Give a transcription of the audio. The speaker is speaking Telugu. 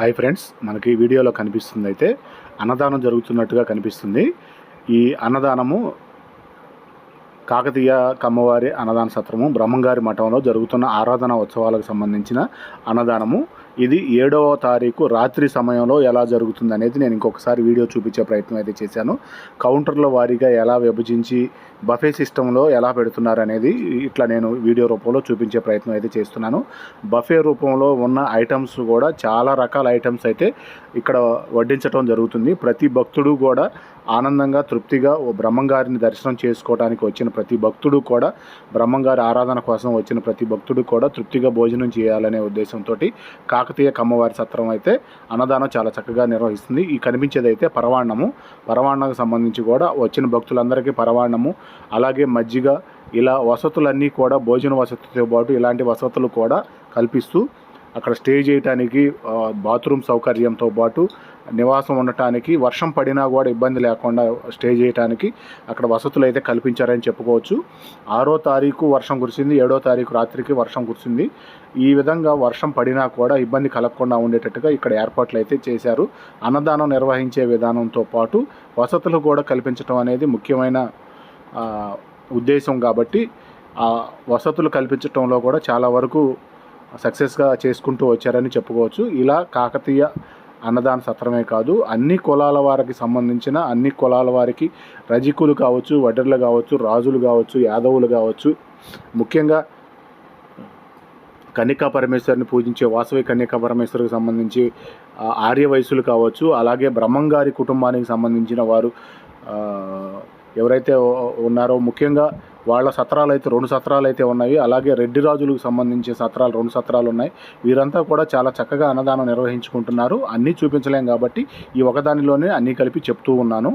హాయ్ ఫ్రెండ్స్ మనకి వీడియోలో కనిపిస్తుంది అయితే అన్నదానం జరుగుతున్నట్టుగా కనిపిస్తుంది. ఈ అన్నదానము కాకతీయ కమ్మవారి అన్నదాన సత్రము బ్రహ్మంగారి మఠంలో జరుగుతున్న ఆరాధన ఉత్సవాలకు సంబంధించిన అన్నదానము. ఇది ఏడవ తారీఖు రాత్రి సమయంలో ఎలా జరుగుతుంది అనేది నేను ఇంకొకసారి వీడియో చూపించే ప్రయత్నం అయితే చేశాను. కౌంటర్ల వారీగా ఎలా విభజించి బఫే సిస్టంలో ఎలా పెడుతున్నారు అనేది ఇట్లా నేను వీడియో రూపంలో చూపించే ప్రయత్నం అయితే చేస్తున్నాను. బఫే రూపంలో ఉన్న ఐటమ్స్ కూడా చాలా రకాల ఐటమ్స్ అయితే ఇక్కడ వడ్డించడం జరుగుతుంది. ప్రతి భక్తుడు కూడా ఆనందంగా తృప్తిగా ఓ బ్రహ్మంగారిని దర్శనం చేసుకోవడానికి వచ్చిన ప్రతి భక్తుడు కూడా బ్రహ్మంగారి ఆరాధన కోసం వచ్చిన ప్రతి భక్తుడు కూడా తృప్తిగా భోజనం చేయాలనే ఉద్దేశంతో కాక కాకతీయ కమ్మవారి సత్రం అయితే అన్నదానం చాలా చక్కగా నిర్వహిస్తుంది. ఈ కనిపించేది అయితే పరవాణము పరవాణకు సంబంధించి కూడా వచ్చిన భక్తులందరికీ పరవాణము అలాగే మజ్జిగ ఇలా వసతులన్నీ కూడా భోజన వసతితో పాటు ఇలాంటి వసతులు కూడా కల్పిస్తూ అక్కడ స్టే చేయడానికి బాత్రూమ్ సౌకర్యంతో పాటు నివాసం ఉండటానికి వర్షం పడినా కూడా ఇబ్బంది లేకుండా స్టే చేయడానికి అక్కడ వసతులు అయితే కల్పించారని చెప్పుకోవచ్చు. ఆరో తారీఖు వర్షం కురిసింది ఏడో తారీఖు రాత్రికి వర్షం కురిసింది. ఈ విధంగా వర్షం పడినా కూడా ఇబ్బంది కలగకుండా ఉండేటట్టుగా ఇక్కడ ఏర్పాట్లు అయితే చేశారు. అన్నదానం నిర్వహించే విధానంతో పాటు వసతులు కూడా కల్పించడం అనేది ముఖ్యమైన ఉద్దేశం కాబట్టి ఆ వసతులు కల్పించడంలో కూడా చాలా వరకు సక్సెస్గా చేసుకుంటూ వచ్చారని చెప్పుకోవచ్చు. ఇలా కాకతీయ అన్నదాన సత్రమే కాదు అన్ని కులాల వారికి సంబంధించిన అన్ని కులాల వారికి రజికులు కావచ్చు వడ్డర్లు కావచ్చు రాజులు కావచ్చు యాదవులు కావచ్చు. ముఖ్యంగా కన్యకా పరమేశ్వరిని పూజించే వాసవి కన్యకా పరమేశ్వరికి సంబంధించి ఆర్య వయసులు కావచ్చు అలాగే బ్రహ్మంగారి కుటుంబానికి సంబంధించిన వారు ఎవరైతే ఉన్నారో ముఖ్యంగా వాళ్ళ సత్రాలు అయితే రెండు సత్రాలు అయితే ఉన్నాయి. అలాగే రెడ్డి రాజులకు సంబంధించిన సత్రాలు రెండు సత్రాలు ఉన్నాయి. వీరంతా కూడా చాలా చక్కగా అన్నదానం నిర్వహించుకుంటున్నారు. అన్నీ చూపించలేం కాబట్టి ఈ ఒకదానిలోనే అన్నీ కలిపి చెప్తూ ఉన్నాను.